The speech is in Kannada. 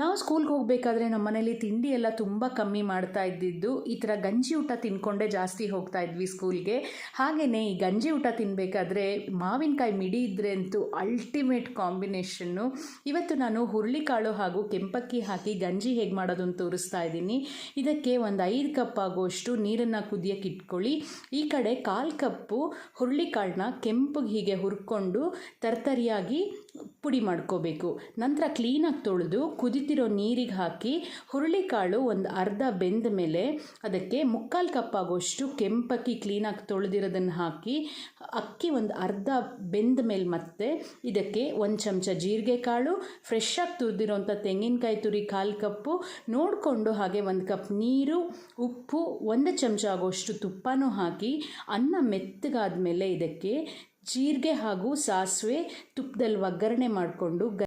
ನಾವು ಸ್ಕೂಲ್ಗೆ ಹೋಗಬೇಕಾದ್ರೆ ನಮ್ಮ ಮನೇಲಿ ತಿಂಡಿ ಎಲ್ಲ ತುಂಬ ಕಮ್ಮಿ ಮಾಡ್ತಾ ಇದ್ದಿದ್ದು, ಈ ಥರ ಗಂಜಿ ಊಟ ತಿನ್ಕೊಂಡೇ ಜಾಸ್ತಿ ಹೋಗ್ತಾ ಇದ್ವಿ ಸ್ಕೂಲ್ಗೆ. ಹಾಗೆಯೇ ಈ ಗಂಜಿ ಊಟ ತಿನ್ನಬೇಕಾದ್ರೆ ಮಾವಿನಕಾಯಿ ಮಿಡಿ ಇದ್ದರೆ ಅಂತೂ ಅಲ್ಟಿಮೇಟ್ ಕಾಂಬಿನೇಷನ್ನು ಇವತ್ತು ನಾನು ಹುರುಳಿಕಾಳು ಹಾಗೂ ಕೆಂಪಕ್ಕಿ ಹಾಕಿ ಗಂಜಿ ಹೇಗೆ ಮಾಡೋದು ಅಂತ ತೋರಿಸ್ತಾ ಇದ್ದೀನಿ. ಇದಕ್ಕೆ ಒಂದು ಐದು ಕಪ್ ಆಗುವಷ್ಟು ನೀರನ್ನು ಕುದಿಯೋಕೆ ಇಟ್ಕೊಳ್ಳಿ. ಈ ಕಡೆ ಕಾಲು ಕಪ್ಪು ಹುರುಳಿಕಾಳನ್ನ ಕೆಂಪಗೆ ಹೀಗೆ ಹುರ್ಕೊಂಡು ತರ್ತರಿಯಾಗಿ ಪುಡಿ ಮಾಡ್ಕೋಬೇಕು. ನಂತರ ಕ್ಲೀನಾಗಿ ತೊಳೆದು ಕುದಿತಿರೋ ನೀರಿಗೆ ಹಾಕಿ ಹುರುಳಿಕಾಳು ಒಂದು ಅರ್ಧ ಬೆಂದ ಮೇಲೆ ಅದಕ್ಕೆ ಮುಕ್ಕಾಲು ಕಪ್ ಆಗೋಷ್ಟು ಕೆಂಪಕ್ಕಿ ಕ್ಲೀನಾಗಿ ತೊಳೆದಿರೋದನ್ನು ಹಾಕಿ ಅಕ್ಕಿ ಒಂದು ಅರ್ಧ ಬೆಂದ ಮೇಲೆ ಮತ್ತೆ ಇದಕ್ಕೆ ಒಂದು ಚಮಚ ಜೀರಿಗೆ ಕಾಳು ಫ್ರೆಶ್ ಆಗಿ ತುರಿದಿರೋಂಥ ತೆಂಗಿನಕಾಯಿ ತುರಿ ಕಾಲು ಕಪ್ಪು, ನೋಡಿಕೊಂಡು ಹಾಗೆ ಒಂದು ಕಪ್ ನೀರು, ಉಪ್ಪು, ಒಂದು ಚಮಚ ಆಗೋಷ್ಟು ತುಪ್ಪನೂ ಹಾಕಿ ಅನ್ನ ಮೆತ್ತಗಾದ ಮೇಲೆ ಇದಕ್ಕೆ ಜೀರಿಗೆ ಹಾಗೂ ಸಾಸಿವೆ ತುಪ್ಪದಲ್ಲಿ ಒಗ್ಗರಣೆ ಮಾಡಿಕೊಂಡು